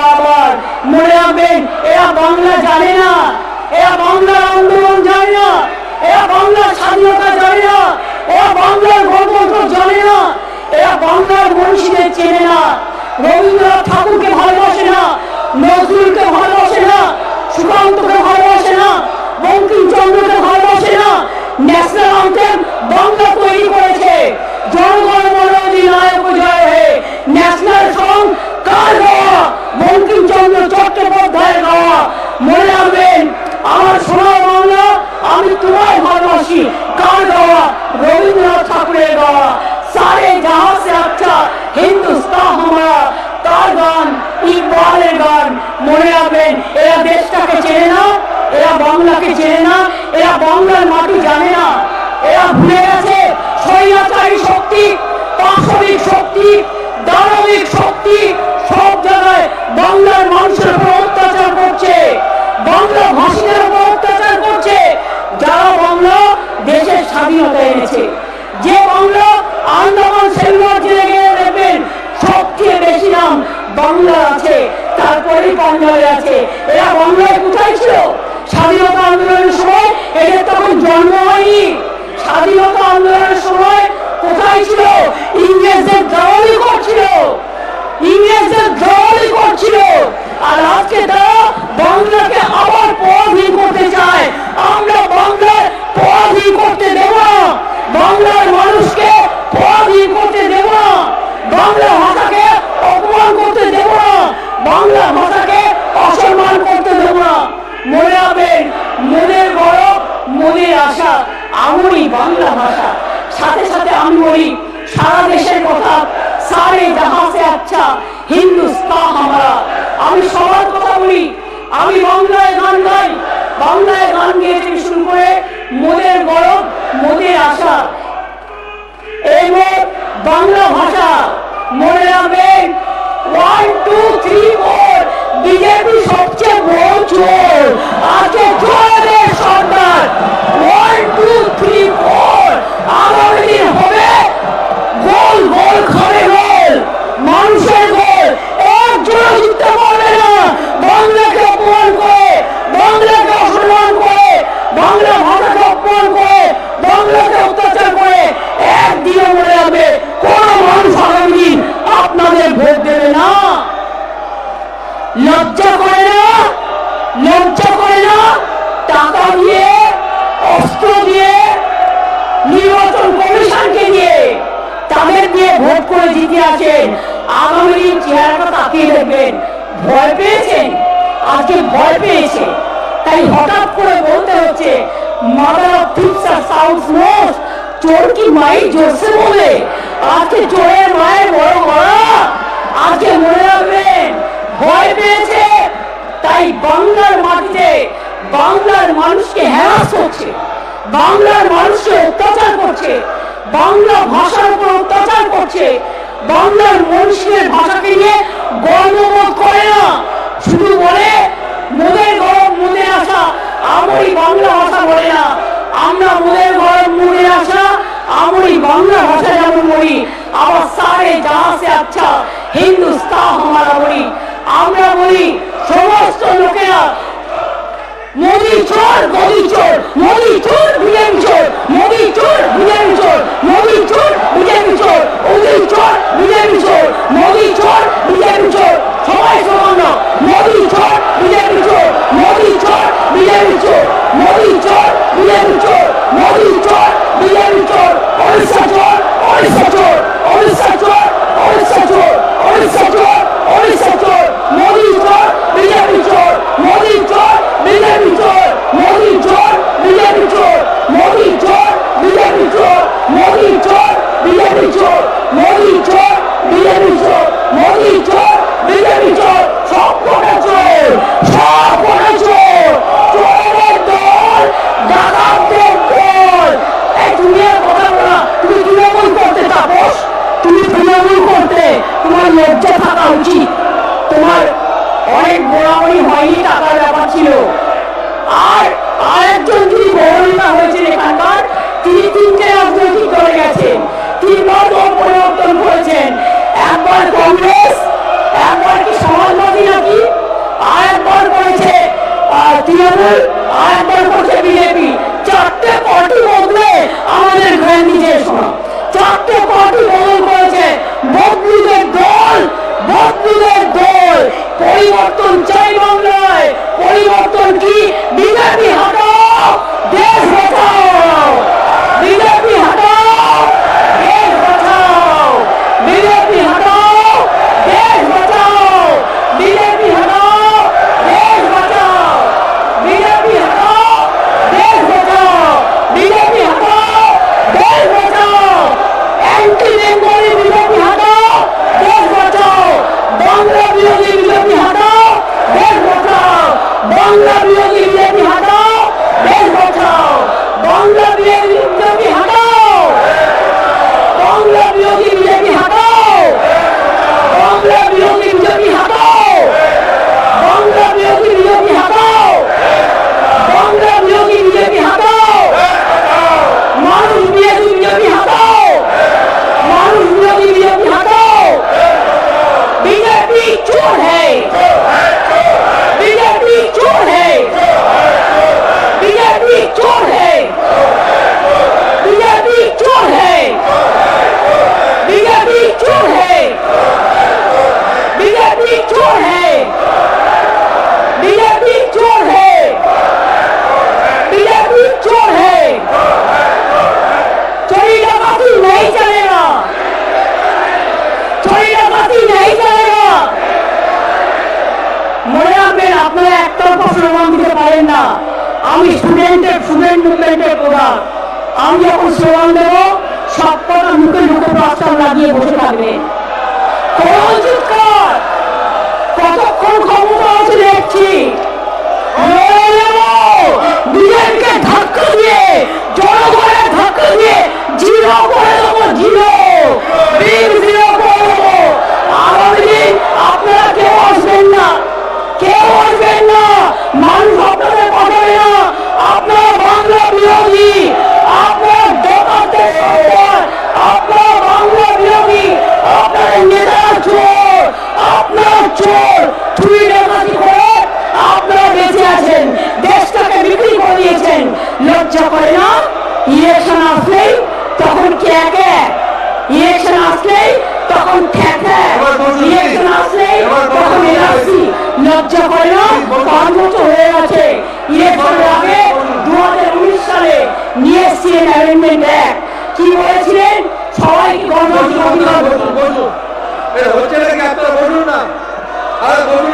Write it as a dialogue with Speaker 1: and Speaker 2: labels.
Speaker 1: পাওয়ার মনে রাখবেন, এরা বাংলা জানে না, এরা বাংলার আন্দোলন জানে না, এরা বাংলার স্বাধীনতা জানে না, এরা বাংলার গণতন্ত্র জানে না, এরা বাংলার মনীষীদের চেনে না, রবীন্দ্রনাথ ঠাকুরকে ভালোবাসে না, নজরুলকে ভালোবাসে না, সুকান্তকে ভালোবাসে না, বঙ্কিমচন্দ্রকে ভালোবাসে না, ন্যাশনাল আন্তেম বাংলা তৈরি করেছে। জনগণ মনোজি নায়ক জয় হে, ন্যাশনাল সং কার গাওয়া বঙ্কিমচন্দ্র চট্টোপাধ্যায়ের গাওয়া মনে রাখবেন আমার সোনার বাংলা আমি তোমায় ভালোবাসি কার গাওয়া রবীন্দ্রনাথ ঠাকুরের গাওয়া সারে জাহাঁ সে আচ্ছা হিন্দুস্তান হামারা তার গান ইকবালের গান মনে রাখবেন। এরা দেশটাকে চেনে না, এরা বাংলাকে চেনে না, এরা বাংলার মাটি জানে না। এরা ভুলে গেছে স্বৈরাচারী শক্তি পাশবিক শক্তি দানবিক শক্তি, সব জায়গায় বাংলার মানুষের উপর অত্যাচার করছে বাংলা ভাষীদের উপর অত্যাচার করছে যারা বাংলা দেশের স্বাধীনতা এনেছে যে বাংলা আন্দামান সেলুলার জেলে গিয়ে দেখবেন সবচেয়ে বেশি নাম বাংলা আছে তারপরেই হয়ে আছে এরা বাংলায় কোথায় ছিল? স্বাধীনতা আন্দোলনের সময় এদের তখন জন্ম হয়নি। স্বাধীনতা আন্দোলনের সময় কোথায় ছিল? ইংরেজদের দাওয়ালি করছিল? ইংরেজদের দাওয়ালি করছিল আর আজকে তারা বাংলাকে আবার পরাধীন করতে চায় আমরা বাংলার পরাধীন করতে দেব না বাংলার মানুষকে পরাধীন করতে দেব না বাংলা ভাষাকে অপমান করতে দেব না বাংলা ভাষাকে অসম্মান করতে দেব না মনে রাখবেন মনের গরব আশা আমরই বাংলা ভাষা। সাথে সাথে আমি সারা দেশের কথা। সারে জাহাঁ সে আচ্ছা হিন্দুস্তান আমরা। আমি সবার কথা বলি। আমি বাংলায় গান গাই। বাংলায় গান গিয়ে থেকে শুরু করে মনের গরব মনের আশা। এবং বাংলা ভাষা। মনে রাখবেন one two three four BJP সবচেয়ে বড় চোর আজকে জয়ের সরকার ওয়ান টু থ্রি ফোর আগামী দিন হবে গোল গোল খাবে গোল মানুষের গোল একজন জিততে পারবে না বাংলাকে অপমান করে বাংলাকে অসম্মান করে বাংলা ভাষাকে অপমান করে বাংলাকে অত্যাচার করে একদিনে মনে যাবে কোন মানুষ আগামী দিন আপনাদের ভোট দেবে না লজ্জা করে না লজ্জা করে না টাকা দিয়ে অস্ত্র দিয়ে নির্বাচন কমিশনকে দিয়ে তাদের দিয়ে ভোট করে জিতে আছেন, আগামী দিন চেহারাটা তাকিয়ে দেখবেন, ভয় পেয়েছেন? আজকে ভয় পেয়েছে। তাই হঠাৎ করে বলতে হচ্ছে মাদার অফ আর সাউন্ডস মোস্ট চোর কি মাই জোরসে বলে, আজকে চোরের মায়ের বড় গলা আজকে মনে রাখবেন, ভয় পেয়েছে। তাই বাংলার মাটিতে বাংলার মানুষকে হ্যারাস করছে, বাংলার মানুষকে অত্যাচার করছে বাংলা ভাষার উপর অত্যাচার করছে। বাংলার মনুষ্যের ভাষাকে নিয়ে গর্ববোধ করে না। শুধু বলে, মোদের গরম মনে আসা, আমরি বাংলা ভাষা বলে না। আমরা মোদের গরম মনে আসা, আমরি বাংলা ভাষা যেমন বলি, আবার সারে যাহা সে আচ্ছা হিন্দুস্তান হামারা বলি। আমরা বলি, সমস্ত লোকেরা, মোদি চোর মোদি চোর মোদি চোর বিজেপি চোর, মোদি চোর বিজেপি চোর, মোদি চোর বিজেপি চোর, মোদি চোর বিজেপি চোর, মোদি চোর বিজেপি চোর, সবাই সমান মোদি চোর বিজেপি চোর। ஆண்டு আমি স্টুডেন্টের স্টুডেন্ট মুভমেন্টের প্রধান। আমি যখন স্লোগান দেবো, সব কটা মুখে মুখে প্রস্তাব লাগিয়ে বসে থাকবে। কতক্ষণ ক্ষমতা আছে দেখছি বিজেপিকে ধাক্কা দিয়ে জনগণের ধাক্কা দিয়ে জিরো করে দেবো জিরো বিগ জিরো করে দেবো আগামী দিন আপনারা কেউ আসবেন না কেউ আসবেন না মানুষ আপনাদের পাঠাবে না আপনারা বাংলা বিরোধী আপনার দোকানদের সরকার আপনার বাংলা বিরোধী আপনার নেতারা চোর আপনার চোর চুরি ডাকাতি করে আপনারা বেঁচে আছেন দেশটাকে বিক্রি করে দিয়েছেন লজ্জা করে না। ইলেকশন আসলেই তখন কে কে ইলেকশন আসলেই তখন
Speaker 2: বলুন?
Speaker 1: ইলেকশন আসলেই তখন? এনআরসি লজ্জা করে না পাঁচ বছর হয়ে গেছে। ইলেকশনের আগে দু হাজার উনিশ সালে নিয়ে এসছিলেন অ্যামেন্ডমেন্ট অ্যাক্ট কি বলেছিলেন? সবাইকে
Speaker 2: বসুন হচ্ছে নাকি? আপনারা বসুন না। আরে বসুন